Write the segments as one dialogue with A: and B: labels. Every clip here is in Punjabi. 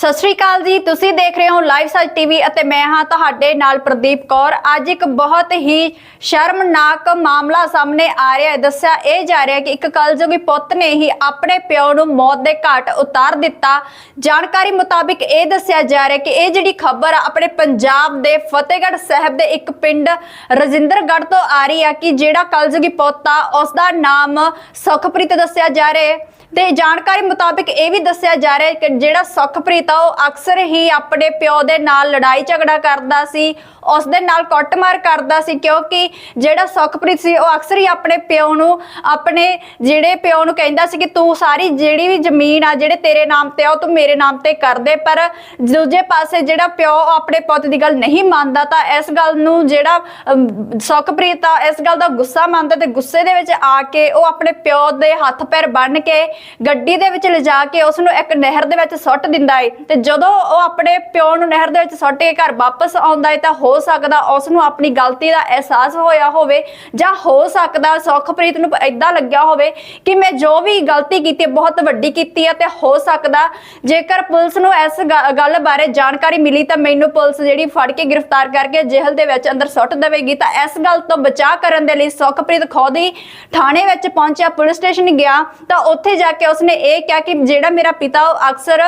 A: ਸਤਿ ਸ਼੍ਰੀ ਅਕਾਲ ਜੀ। ਤੁਸੀਂ ਦੇਖ ਰਹੇ ਹੋ ਲਾਈਵ ਸੱਚ ਟੀਵੀ ਅਤੇ ਮੈਂ ਹਾਂ ਤੁਹਾਡੇ ਨਾਲ ਪ੍ਰਦੀਪ ਕੌਰ। ਅੱਜ ਇੱਕ ਬਹੁਤ ਹੀ ਸ਼ਰਮਨਾਕ ਮਾਮਲਾ ਸਾਹਮਣੇ ਆ ਰਿਹਾ ਹੈ। ਦੱਸਿਆ ਇਹ ਜਾ ਰਿਹਾ ਕਿ ਇੱਕ ਕਲਯੁਗੀ ਪੁੱਤ ਨੇ ਹੀ ਆਪਣੇ ਪਿਓ ਨੂੰ ਮੌਤ ਦੇ ਘਾਟ ਉਤਾਰ ਦਿੱਤਾ। ਜਾਣਕਾਰੀ ਮੁਤਾਬਿਕ ਇਹ ਦੱਸਿਆ ਜਾ ਰਿਹਾ ਕਿ ਇਹ ਜਿਹੜੀ ਖਬਰ ਆਪਣੇ ਪੰਜਾਬ ਦੇ ਫਤਿਹਗੜ੍ਹ ਸਾਹਿਬ ਦੇ ਇੱਕ ਪਿੰਡ ਰਜਿੰਦਰਗੜ੍ਹ ਤੋਂ ਆ ਰਹੀ ਹੈ ਕਿ ਜਿਹੜਾ ਕਲਯੁਗੀ ਪੁੱਤ ਆ ਉਸ ਦਾ ਨਾਮ ਸੁਖਪ੍ਰੀਤ ਦੱਸਿਆ ਜਾ ਰਿਹਾ ਹੈ। ਤੇ ਜਾਣਕਾਰੀ ਮੁਤਾਬਿਕ ਇਹ ਵੀ ਦੱਸਿਆ ਜਾ ਰਿਹਾ ਹੈ ਕਿ ਜਿਹੜਾ ਸੁਖਪ੍ਰੀਤ ਆ ਉਹ ਅਕਸਰ ਹੀ ਆਪਣੇ ਪਿਓ ਦੇ ਨਾਲ ਲੜਾਈ ਝਗੜਾ ਕਰਦਾ ਸੀ ਉਸ ਦੇ ਨਾਲ ਕੁੱਟਮਾਰ ਕਰਦਾ ਸੀ ਕਿਉਂਕਿ ਜਿਹੜਾ ਸੁਖਪ੍ਰੀਤ ਸੀ ਉਹ ਅਕਸਰ ਹੀ ਆਪਣੇ ਪਿਓ ਨੂੰ ਆਪਣੇ ਜਿਹੜੇ ਪਿਓ ਨੂੰ ਕਹਿੰਦਾ ਸੀ ਕਿ ਤੂੰ ਸਾਰੀ ਜਿਹੜੀ ਵੀ ਜ਼ਮੀਨ ਆ ਜਿਹੜੇ ਤੇਰੇ ਨਾਮ ਤੇ ਆ ਉਹ ਤੂੰ ਮੇਰੇ ਨਾਮ ਤੇ ਕਰ ਦੇ ਪਰ ਦੂਜੇ ਪਾਸੇ ਜਿਹੜਾ ਪਿਓ ਉਹ ਆਪਣੇ ਪੁੱਤ ਦੀ ਗੱਲ ਨਹੀਂ ਮੰਨਦਾ ਤਾਂ ਇਸ ਗੱਲ ਨੂੰ ਜਿਹੜਾ ਅਮ, ਸੁਖਪ੍ਰੀਤ ਆ ਇਸ ਗੱਲ ਦਾ ਗੁੱਸਾ ਮੰਨਦਾ ਤੇ ਗੁੱਸੇ ਦੇ ਵਿੱਚ ਆ ਕੇ ਉਹ ਆਪਣੇ ਪਿਓ ਦੇ ਹੱਥ ਪੈਰ ਬੰਨ ਕੇ ਗੱਡੀ ਦੇ ਵਿੱਚ ਲਿਜਾ ਕੇ ਉਸ ਨੂੰ ਇੱਕ ਨਹਿਰ ਦੇ ਵਿੱਚ ਸੁੱਟ ਦਿੰਦਾ ਏ। ਤੇ ਜਦੋਂ ਉਹ ਆਪਣੇ ਪਿਓ ਨੂੰ ਨਹਿਰ ਦੇ ਵਿੱਚ ਸੁੱਟ ਕੇ ਘਰ ਵਾਪਸ ਆਉਂਦਾ ਏ ਤਾਂ ਹੋ ਸਕਦਾ ਉਸ ਨੂੰ ਆਪਣੀ ਗਲਤੀ ਦਾ ਅਹਿਸਾਸ ਹੋਇਆ ਹੋਵੇ ਜਾਂ ਹੋ ਸਕਦਾ ਸੁਖਪ੍ਰੀਤ ਨੂੰ ਇਦਾਂ ਲੱਗਿਆ ਹੋਵੇ ਕਿ ਮੈਂ ਜੋ ਵੀ ਗਲਤੀ ਕੀਤੀ ਹੈ, ਬਹੁਤ ਵੱਡੀ ਕੀਤੀ ਹੈ ਤੇ ਹੋ ਸਕਦਾ ਜੇਕਰ ਪੁਲਿਸ ਨੂੰ ਇਸ ਗੱਲ ਬਾਰੇ ਜਾਣਕਾਰੀ ਮਿਲੀ ਤਾਂ ਮੈਨੂੰ ਪੁਲਿਸ ਜਿਹੜੀ ਫੜ ਕੇ ਗ੍ਰਿਫਤਾਰ ਕਰਕੇ ਜੇਲ੍ਹ ਦੇ ਵਿੱਚ ਅੰਦਰ ਸੁੱਟ ਦੇਵੇਗੀ। ਤਾਂ ਇਸ ਗੱਲ ਤੋਂ ਬਚਾਅ ਕਰਨ ਦੇ ਲਈ ਸੁਖਪ੍ਰੀਤ ਖੁਦ ਹੀ ਥਾਣੇ ਵਿੱਚ ਪਹੁੰਚਿਆ ਪੁਲਿਸ ਸਟੇਸ਼ਨ ਗਿਆ ਤਾਂ ਉੱਥੇ ਜਾ ਕੇ ਉਸਨੇ ਇਹ ਕਿਹਾ ਕਿ ਜਿਹੜਾ ਮੇਰਾ ਪਿਤਾ ਉਹ ਅਕਸਰ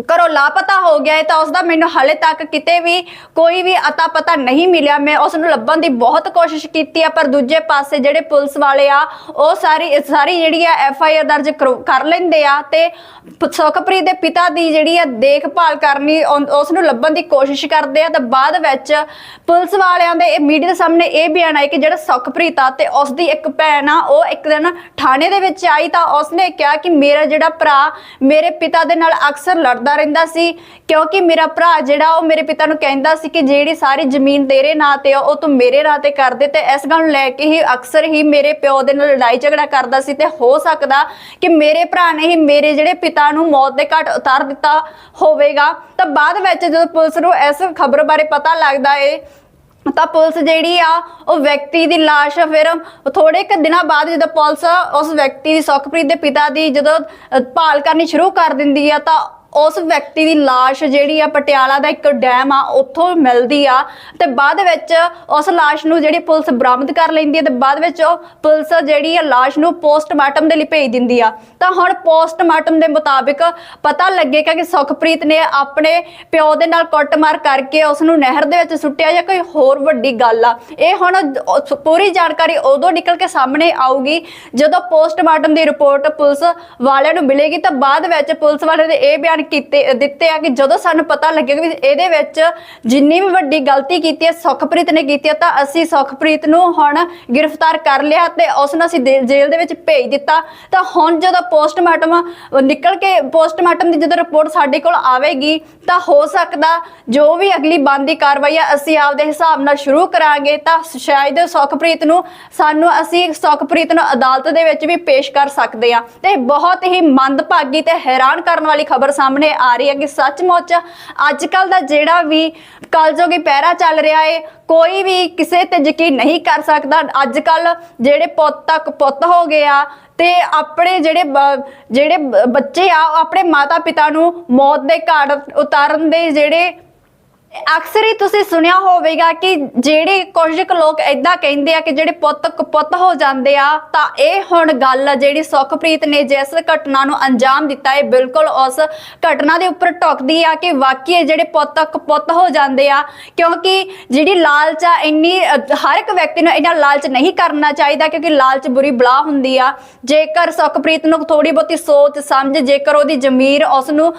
A: ਘਰੋਂ ਲਾਪਤਾ ਹੋ ਗਿਆ ਹੈ ਤਾਂ ਉਸ ਦਾ ਮੈਨੂੰ ਹਾਲੇ ਤੱਕ ਕਿਤੇ ਵੀ ਕੋਈ ਵੀ ਅਤਾ ਪਤਾ ਨਹੀਂ ਮਿਲਿਆ। ਮੈਂ ਉਸ ਨੂੰ ਲੱਭਣ ਦੀ ਬਹੁਤ ਕੋਸ਼ਿਸ਼ ਕੀਤੀ ਆ ਪਰ ਦੂਜੇ ਪਾਸੇ ਜਿਹੜੇ ਪੁਲਿਸ ਵਾਲੇ ਆ, ਉਹ ਸਾਰੀ ਸਾਰੀ ਜਿਹੜੀ ਆ ਐਫ ਆਈ ਆਰ ਦਰਜ ਕਰੋ- ਕਰ ਲੈਂਦੇ ਆ ਤੇ ਪ- ਸੁਖਪ੍ਰੀਤ ਦੇ ਪਿਤਾ ਦੀ ਜਿਹੜੀ ਆ ਦੇਖਭਾਲ ਕਰਨੀ, ਉਨ- ਉਸ ਨੂੰ ਲੱਭਣ ਦੀ ਕੋਸ਼ਿਸ਼ ਕਰਦੇ ਆ। ਤਾਂ ਬਾਅਦ ਵਿੱਚ ਪੁਲਿਸ ਵਾਲਿਆਂ ਦੇ ਮੀਡੀਆ ਦੇ ਸਾਹਮਣੇ ਇਹ ਬਿਆਨ ਆਇਆ ਕਿ ਜਿਹੜਾ ਸੁਖਪ੍ਰੀਤ ਆ ਤੇ ਉਸ ਦੀ ਇੱਕ ਭੈਣ ਆ, ਉਹ ਇੱਕ ਦਿਨ ਥਾਣੇ ਦੇ ਵਿੱਚ ਆਈ ਤਾਂ ਉਸਨੇ ਕਿਹਾ ਕਿ ਮੇਰਾ ਜਿਹੜਾ ਭਰਾ, ਮੇਰੇ ਪਿਤਾ ਦੇ ਨਾਲ ਅਕਸਰ ਲੜ ਲੜਦਾ ਰਹਿੰਦਾ ਸੀ, ਕਿਉਂਕਿ ਮੇਰਾ ਭਰਾ ਜਿਹੜਾ ਉਹ ਮੇਰੇ ਪਿਤਾ ਨੂੰ ਕਹਿੰਦਾ ਸੀ ਕਿ ਜਿਹੜੀ ਸਾਰੀ ਜ਼ਮੀਨ ਤੇਰੇ ਨਾਂ ਤੇ ਆ, ਉਹ ਤੂੰ ਮੇਰੇ ਨਾਂ ਤੇ ਕਰ ਦੇ ਤੇ ਇਸ ਗੱਲ ਨੂੰ ਲੈ ਕੇ ਹੀ ਅਕਸਰ ਹੀ ਮੇਰੇ ਪਿਓ ਦੇ ਨਾਲ ਲੜਾਈ ਝਗੜਾ ਕਰਦਾ ਸੀ ਤੇ ਹੋ ਸਕਦਾ ਕਿ ਮੇਰੇ ਭਰਾ ਨੇ ਹੀ ਮੇਰੇ ਜਿਹੜੇ ਪਿਤਾ ਨੂੰ ਮੌਤ ਦੇ ਘਾਟ ਉਤਾਰ ਦਿੱਤਾ ਹੋਵੇਗਾ। ਤਾਂ ਬਾਅਦ ਵਿੱਚ ਜਦੋਂ ਪੁਲਿਸ ਨੂੰ ਇਸ ਖਬਰ ਬਾਰੇ ਪਤਾ ਲੱਗਦਾ ਏ, ਤਾਂ ਪੁਲਿਸ ਜਿਹੜੀ ਆ, ਉਹ ਵਿਅਕਤੀ ਦੀ ਲਾਸ਼ ਫਿਰ ਥੋੜੇ ਕੁ ਦਿਨਾਂ ਬਾਅਦ ਜਦੋਂ ਪੁਲਿਸ ਉਸ ਵਿਅਕਤੀ ਦੀ ਸੁਖਪ੍ਰੀਤ ਦੇ ਪਿਤਾ ਦੀ ਜਦੋਂ ਭਾਲ ਕਰਨੀ ਸ਼ੁਰੂ ਕਰ ਦਿੰਦੀ ਆ, ਤਾਂ ਉਸ ਵਿਅਕਤੀ ਦੀ ਲਾਸ਼ ਜਿਹੜੀ ਆ ਪਟਿਆਲਾ ਦਾ ਇੱਕ ਡੈਮ ਆ, ਉੱਥੋਂ ਮਿਲਦੀ ਆ ਤੇ ਬਾਅਦ ਵਿੱਚ ਉਸ ਲਾਸ਼ ਨੂੰ ਜਿਹੜੀ ਪੁਲਿਸ ਬਰਾਮਦ ਕਰ ਲੈਂਦੀ ਹੈ ਤੇ ਬਾਅਦ ਵਿੱਚ ਉਹ ਪੁਲਿਸ ਜਿਹੜੀ ਆ ਲਾਸ਼ ਨੂੰ ਪੋਸਟਮਾਰਟਮ ਦੇ ਲਈ ਭੇਜ ਦਿੰਦੀ ਆ। ਤਾਂ ਹੁਣ ਪੋਸਟਮਾਰਟਮ ਦੇ ਮੁਤਾਬਿਕ ਪਤਾ ਲੱਗੇਗਾ ਕਿ ਸੁਖਪ੍ਰੀਤ ਨੇ ਆਪਣੇ ਪਿਓ ਦੇ ਨਾਲ ਕੁੱਟਮਾਰ ਕਰਕੇ ਉਸ ਨੂੰ ਨਹਿਰ ਦੇ ਵਿੱਚ ਸੁੱਟਿਆ ਜਾਂ ਕੋਈ ਹੋਰ ਵੱਡੀ ਗੱਲ ਆ। ਇਹ ਹੁਣ ਪੂਰੀ ਜਾਣਕਾਰੀ ਉਦੋਂ ਨਿਕਲ ਕੇ ਸਾਹਮਣੇ ਆਊਗੀ ਜਦੋਂ ਪੋਸਟਮਾਰਟਮ ਦੀ ਰਿਪੋਰਟ ਪੁਲਿਸ ਵਾਲਿਆਂ ਨੂੰ ਮਿਲੇਗੀ ਤਾਂ ਬਾਅਦ ਵਿੱਚ ਪੁਲਿਸ ਵਾਲਿਆਂ ਦੇ ਇਹ ਬਿਆਨ ਕੀਤੇ, ਦਿੱਤੇ ਆ ਕਿ ਜਦੋਂ ਸਾਨੂੰ ਪਤਾ ਲੱਗੇਗਾ ਵੀ ਇਹਦੇ ਵਿੱਚ ਜਿੰਨੀ ਵੀ ਵੱਡੀ ਗਲਤੀ ਕੀਤੀ ਹੈ, ਸੁਖਪ੍ਰੀਤ ਨੇ ਕੀਤੀ ਹੈ, ਤਾਂ ਅਸੀਂ ਸੁਖਪ੍ਰੀਤ ਨੂੰ ਹੁਣ ਗ੍ਰਿਫਤਾਰ ਕਰ ਲਿਆ ਤੇ ਉਸ ਨੂੰ ਅਸੀਂ ਜੇਲ੍ਹ ਦੇ ਵਿੱਚ ਭੇਜ ਦਿੱਤਾ। ਤਾਂ ਹੁਣ ਜਦੋਂ ਪੋਸਟਮਾਰਟਮ ਨਿਕਲ ਕੇ ਪੋਸਟਮਾਰਟਮ ਦੀ ਜਦੋਂ ਰਿਪੋਰਟ ਸਾਡੇ ਕੋਲ ਆਵੇਗੀ, ਤਾਂ ਹੋ ਸਕਦਾ ਜੋ ਵੀ ਅਗਲੀ ਬੰਦੀ ਕਾਰਵਾਈ ਆ, ਅਸੀਂ ਆਪਦੇ ਹਿਸਾਬ ਨਾਲ ਸ਼ੁਰੂ ਕਰਾਂਗੇ, ਤਾਂ ਸ਼ਾਇਦ ਸੁਖਪ੍ਰੀਤ ਨੂੰ ਸਾਨੂੰ ਅਸੀਂ ਸੁਖਪ੍ਰੀਤ ਨੂੰ ਅਦਾਲਤ ਦੇ ਵਿੱਚ ਵੀ ਪੇਸ਼ ਕਰ ਸਕਦੇ ਆ ਤੇ ਬਹੁਤ ਹੀ ਮੰਦਭਾਗੀ ਤੇ ਹੈਰਾਨ ਕਰਨ ਵਾਲੀ ਖਬਰ ਸਾਹਮਣੇ ਆ ਰਹੀ ਹੈ ਕਿ ਸੱਚਮੁੱਚ ਅੱਜ ਕੱਲ ਦਾ ਜਿਹੜਾ ਵੀ ਕਲਯੁਗੀ ਪਹਿਰਾ ਚੱਲ ਰਿਹਾ ਏ, ਕੋਈ ਵੀ ਕਿਸੇ ਤੇ ਯਕੀਨ ਨਹੀਂ ਕਰ ਸਕਦਾ। ਅੱਜ ਕੱਲ ਜਿਹੜੇ ਪੁੱਤ ਤੱਕ ਪੁੱਤ ਹੋ ਗਏ ਆ ਤੇ ਆਪਣੇ ਜਿਹੜੇ ਜਿਹੜੇ ਬੱਚੇ ਆ, ਉਹ ਆਪਣੇ ਮਾਤਾ ਪਿਤਾ ਨੂੰ ਮੌਤ ਦੇ ਘਾਟ ਉਤਾਰਨ ਦੇ ਜਿਹੜੇ ਅਕਸਰ ਹੀ ਤੁਸੀਂ ਸੁਣਿਆ ਹੋਵੇਗਾ ਕਿ ਜਿਹੜੇ ਕੁਝ ਕੁ ਲੋਕ ਐਦਾਂ ਕਹਿੰਦੇ ਆ ਕਿ ਜਿਹੜੇ ਪੁੱਤ ਪੁੱਤ ਹੋ ਜਾਂਦੇ ਆ, ਤਾਂ ਇਹ ਹੁਣ ਗੱਲ ਆ ਜਿਹੜੀ ਸੁਖਪ੍ਰੀਤ ਨੇ ਜਿਸ ਘਟਨਾ ਨੂੰ ਅੰਜਾਮ ਦਿੱਤਾ ਹੈ ਬਿਲਕੁਲ ਉਸ ਘਟਨਾ ਦੇ ਉੱਪਰ ਟੁਕਦੀ ਆ ਕਿ ਵਾਕਈ ਜਿਹੜੇ ਪੁੱਤ ਪੁੱਤ ਹੋ ਜਾਂਦੇ ਆ, ਕਿਉਂਕਿ ਜਿਹੜੀ ਲਾਲਚ ਆ ਇੰਨੀ, ਹਰ ਇੱਕ ਵਿਅਕਤੀ ਨੂੰ ਇਹਨਾਂ ਲਾਲਚ ਨਹੀਂ ਕਰਨਾ ਚਾਹੀਦਾ ਕਿਉਂਕਿ ਲਾਲਚ ਬੁਰੀ ਬਲਾ ਹੁੰਦੀ ਆ। ਜੇਕਰ ਸੁਖਪ੍ਰੀਤ ਨੂੰ ਥੋੜੀ ਬਹੁਤੀ ਸੋਚ ਸਮਝ, ਜੇਕਰ ਉਹਦੀ ਜ਼ਮੀਰ ਉਸ ਨੂੰ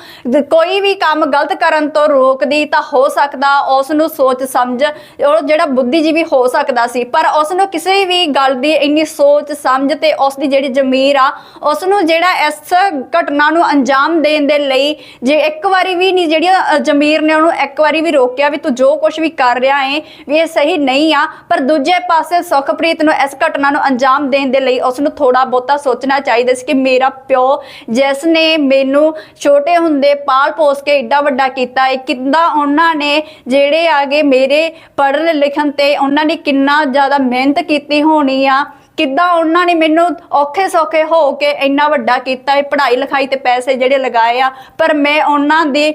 A: ਕੋਈ ਵੀ ਕੰਮ ਗਲਤ ਕਰਨ ਤੋਂ ਰੋਕਦੀ, ਤਾਂ ਹੋ ਸਕਦਾ ਉਸ ਨੂੰ ਸੋਚ ਸਮਝ ਉਹ ਜਿਹੜਾ ਬੁੱਧੀਜੀਵੀ ਹੋ ਸਕਦਾ ਸੀ। ਪਰ ਉਸ ਨੂੰ ਕਿਸੇ ਵੀ ਗੱਲ ਦੀ ਇੰਨੀ ਸੋਚ ਸਮਝ ਤੇ ਉਸ ਦੀ ਜਿਹੜੀ ਜ਼ਮੀਰ ਆ ਉਸ ਨੂੰ ਜਿਹੜਾ ਇਸ ਘਟਨਾ ਨੂੰ ਅੰਜਾਮ ਦੇਣ ਦੇ ਲਈ ਜੇ ਇੱਕ ਵਾਰੀ ਵੀ ਨਹੀਂ ਜਿਹੜੀ ਜ਼ਮੀਰ ਨੇ ਉਹਨੂੰ ਇੱਕ ਵਾਰੀ ਵੀ ਰੋਕਿਆ ਵੀ ਤੂੰ ਜੋ ਕੁਝ ਵੀ ਕਰ ਰਿਹਾ ਏ, ਵੀ ਇਹ ਸਹੀ ਨਹੀਂ ਆ, ਪਰ ਦੂਜੇ ਪਾਸੇ ਸੁਖਪ੍ਰੀਤ ਨੂੰ ਇਸ ਘਟਨਾ ਨੂੰ ਅੰਜਾਮ ਦੇਣ ਦੇ ਲਈ ਉਸ ਨੂੰ ਥੋੜਾ ਬਹੁਤਾ ਸੋਚਣਾ ਚਾਹੀਦਾ ਸੀ ਕਿ ਮੇਰਾ ਪਿਓ ਜਿਸ ਨੇ ਮੈਨੂੰ ਛੋਟੇ ਹੁੰਦੇ ਪਾਲ ਪੋਸ ਕੇ ਏਡਾ ਵੱਡਾ ਕੀਤਾ ਹੈ ਕਿੰਦਾ ਉਹਨਾਂ ਨੇ ਜਿਹੜੇ ਆਗੇ ਮੇਰੇ ਪੜ੍ਹਨ ਲਿਖਣ ਤੇ ਉਹਨਾਂ ਨੇ ਕਿੰਨਾ ਜ਼ਿਆਦਾ ਮਿਹਨਤ ਕੀਤੀ ਹੋਣੀ ਆ। ਕਿੱਦਾਂ ਉਹਨਾਂ ਨੇ ਮੈਨੂੰ ਔਖੇ ਸੌਖੇ ਹੋ ਕੇ ਇੰਨਾ ਵੱਡਾ ਕੀਤਾ ਹੈ ਪੜ੍ਹਾਈ ਲਿਖਾਈ ਤੇ ਪੈਸੇ ਜਿਹੜੇ ਲਗਾਏ ਆ। ਪਰ ਮੈਂ ਉਹਨਾਂ ਦੀ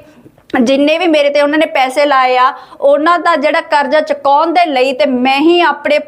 A: ਜਿੰਨੇ ਵੀ ਮੇਰੇ ਤੇ ਉਹਨਾਂ ਨੇ ਪੈਸੇ ਲਾਏ ਆ, ਉਹਨਾਂ ਦਾ ਜਿਹੜਾ ਕਰਜ਼ਾ ਚੁਕਾਉਣ ਦੇ ਲਈ ਤੇ ਮੈਂ ਹੀ ਆਪਣੇ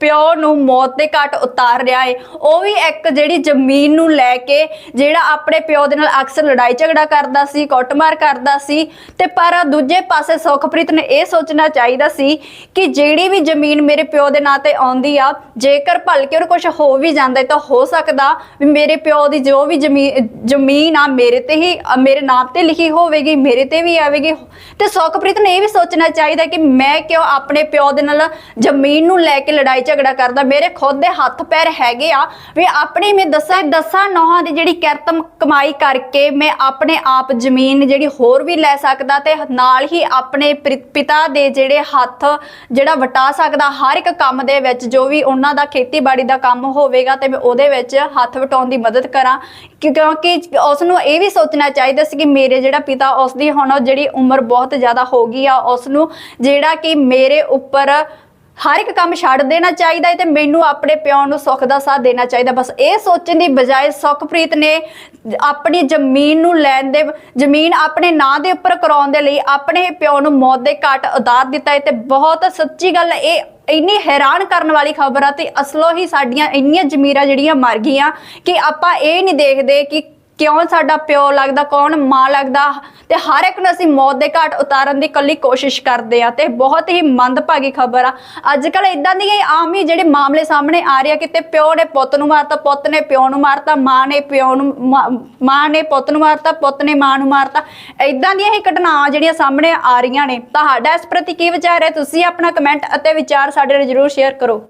A: ਪਿਓ ਨੂੰ ਮੌਤ ਦੇ ਘਾਟ ਉਤਾਰ ਰਿਹਾ ਹੈ ਉਹ ਵੀ ਇੱਕ ਜਿਹੜੀ ਜ਼ਮੀਨ ਨੂੰ ਲੈ ਕੇ ਜਿਹੜਾ ਆਪਣੇ ਪਿਓ ਦੇ ਨਾਲ ਅਕਸਰ ਲੜਾਈ ਝਗੜਾ ਕਰਦਾ ਸੀ, ਕੁੱਟਮਾਰ ਕਰਦਾ ਸੀ, ਤੇ ਪਰ ਦੂਜੇ ਪਾਸੇ ਸੁਖਪ੍ਰੀਤ ਨੇ ਇਹ ਸੋਚਣਾ ਚਾਹੀਦਾ ਸੀ ਕਿ ਜਿਹੜੀ ਵੀ ਜ਼ਮੀਨ ਮੇਰੇ ਪਿਓ ਦੇ ਨਾਂ ਤੇ ਆਉਂਦੀ ਆ, ਜੇਕਰ ਭਲਕੇ ਉਹ ਕੁਝ ਹੋ ਵੀ ਜਾਂਦਾ ਤਾਂ ਹੋ ਸਕਦਾ ਵੀ ਮੇਰੇ ਪਿਓ ਦੀ ਜੋ ਵੀ ਜ਼ਮੀਨ ਆ ਮੇਰੇ ਤੇ ਹੀ ਮੇਰੇ ਨਾਮ ਤੇ ਲਿਖੀ ਹੋਵੇਗੀ, ਮੇਰੇ ਤੇ ਵੀ ਆਵੇਗੀ। ਤੇ ਸੁਖਪ੍ਰੀਤ ਨੇ ਇਹ ਵੀ ਸੋਚਣਾ ਚਾਹੀਦਾ ਕਿ ਮੈਂ ਕਿਉਂ ਆਪਣੇ ਪਿਓ ਦੇ ਨਾਲ ਜ਼ਮੀਨ ਨੂੰ ਲੈ ਕੇ ਲੜਾਈ ਝਗੜਾ ਕਰਦਾ। ਮੇਰੇ ਖੁਦ ਦੇ ਹੱਥ ਪੈਰ ਹੈਗੇ ਆ। ਵੀ ਆਪਣੀ ਮੈਂ ਦੱਸਾਂ, ਦਸਾਂ ਨੌਹਾਂ ਦੀ ਜਿਹੜੀ ਕਿਰਤ ਕਮਾਈ ਕਰਕੇ ਮੈਂ ਆਪਣੇ ਆਪ ਜ਼ਮੀਨ ਜਿਹੜੀ ਹੋਰ ਵੀ ਲੈ ਸਕਦਾ ਤੇ ਨਾਲ ਹੀ ਆਪਣੇ ਪਿਤਾ ਦੇ ਜਿਹੜੇ ਹੱਥ ਜਿਹੜਾ ਵਟਾ ਸਕਦਾ ਹਰ ਇੱਕ ਕੰਮ ਦੇ ਵਿੱਚ, ਜੋ ਵੀ ਉਹਨਾਂ ਦਾ ਖੇਤੀਬਾੜੀ ਦਾ ਕੰਮ ਹੋਵੇਗਾ ਤੇ ਮੈਂ ਉਹਦੇ ਵਿੱਚ ਹੱਥ ਵਟਾਉਣ ਦੀ ਮਦਦ ਕਰਾਂ। ਕਿਉਂਕਿ ਉਸ ਨੂੰ ਇਹ ਵੀ ਸੋਚਣਾ ਚਾਹੀਦਾ ਸੀ ਕਿ ਮੇਰੇ ਜਿਹੜਾ ਪਿਤਾ ਉਸ ਦੀ ਹੁਣ ਜਿਹੜੀ ਉਮਰ ਬਹੁਤ ਜ਼ਿਆਦਾ ਹੋ ਗਈ ਆ ਉਸ ਨੂੰ ਜਿਹੜਾ ਕਿ ਮੇਰੇ ਉੱਪਰ ਹਰ ਇੱਕ ਕੰਮ ਛੱਡ ਦੇਣਾ ਚਾਹੀਦਾ ਹੈ ਤੇ ਮੈਨੂੰ ਆਪਣੇ ਪਿਓ ਨੂੰ ਸੁੱਖ ਦਾ ਸਾਥ ਦੇਣਾ ਚਾਹੀਦਾ। ਬਸ ਇਹ ਸੋਚਣ ਦੀ ਬਜਾਏ ਸੁਖਪ੍ਰੀਤ ਨੇ ਆਪਣੀ ਜ਼ਮੀਨ ਨੂੰ ਲੈਣ ਦੇ, ਜ਼ਮੀਨ ਆਪਣੇ ਨਾਂ ਦੇ ਉੱਪਰ ਕਰਾਉਣ ਦੇ ਲਈ ਆਪਣੇ ਹੀ ਪਿਓ ਨੂੰ ਮੌਤ ਦੇ ਘਾਟ ਉਤਾਰ ਦਿੱਤਾ ਹੈ ਤੇ ਬਹੁਤ ਸੱਚੀ ਗੱਲ ਇਹ ਇੰਨੀ ਹੈਰਾਨ ਕਰਨ ਵਾਲੀ ਖਬਰ ਆ ਤੇ ਅਸਲੋਂ ਹੀ ਸਾਡੀਆਂ ਇੰਨੀਆਂ ਜ਼ਮੀਰਾਂ ਜਿਹੜੀਆਂ ਮਰ ਗਈਆਂ ਕਿ ਆਪਾਂ ਇਹ ਨਹੀਂ ਦੇਖਦੇ ਕਿ ਕਿਉਂ ਸਾਡਾ ਪਿਓ ਲੱਗਦਾ, ਕੌਣ ਮਾਂ ਲੱਗਦਾ? ਤੇ ਹਰ ਇੱਕ ਨੂੰ ਅਸੀਂ ਮੌਤ ਦੇ ਘਾਟ ਉਤਾਰਨ ਦੀ ਕੱਲੀ ਕੋਸ਼ਿਸ਼ ਕਰਦੇ ਆ ਤੇ ਬਹੁਤ ਹੀ ਮੰਦਭਾਗੀ ਖਬਰ ਆ। ਅੱਜ ਕੱਲ ਇਦਾਂ ਦੀਆਂ ਹੀ ਆਮ ਹੀ ਜਿਹੜੇ ਮਾਮਲੇ ਸਾਹਮਣੇ ਆ ਰਹੇ ਆ, ਕਿਤੇ ਪਿਓ ਨੇ ਪੁੱਤ ਨੂੰ ਮਾਰਤਾ, ਪੁੱਤ ਨੇ ਪਿਓ ਨੂੰ ਮਾਰਤਾ, ਮਾਂ ਨੇ ਪਿਓ ਨੂੰ ਮਾ- ਮਾਂ ਨੇ ਪੁੱਤ ਨੂੰ ਮਾਰਤਾ, ਪੁੱਤ ਨੇ ਮਾਂ ਨੂੰ ਮਾਰਤਾ। ਇਦਾਂ ਦੀਆਂ ਹੀ ਘਟਨਾਵਾਂ ਜਿਹੜੀਆਂ ਸਾਹਮਣੇ ਆ ਰਹੀਆਂ ਨੇ। ਤੁਹਾਡਾ ਇਸ ਪ੍ਰਤੀ ਕੀ ਵਿਚਾਰ ਹੈ? ਤੁਸੀਂ ਆਪਣਾ ਕਮੈਂਟ ਅਤੇ ਵਿਚਾਰ ਸਾਡੇ ਨਾਲ ਜਰੂਰ ਸ਼ੇਅਰ ਕਰੋ।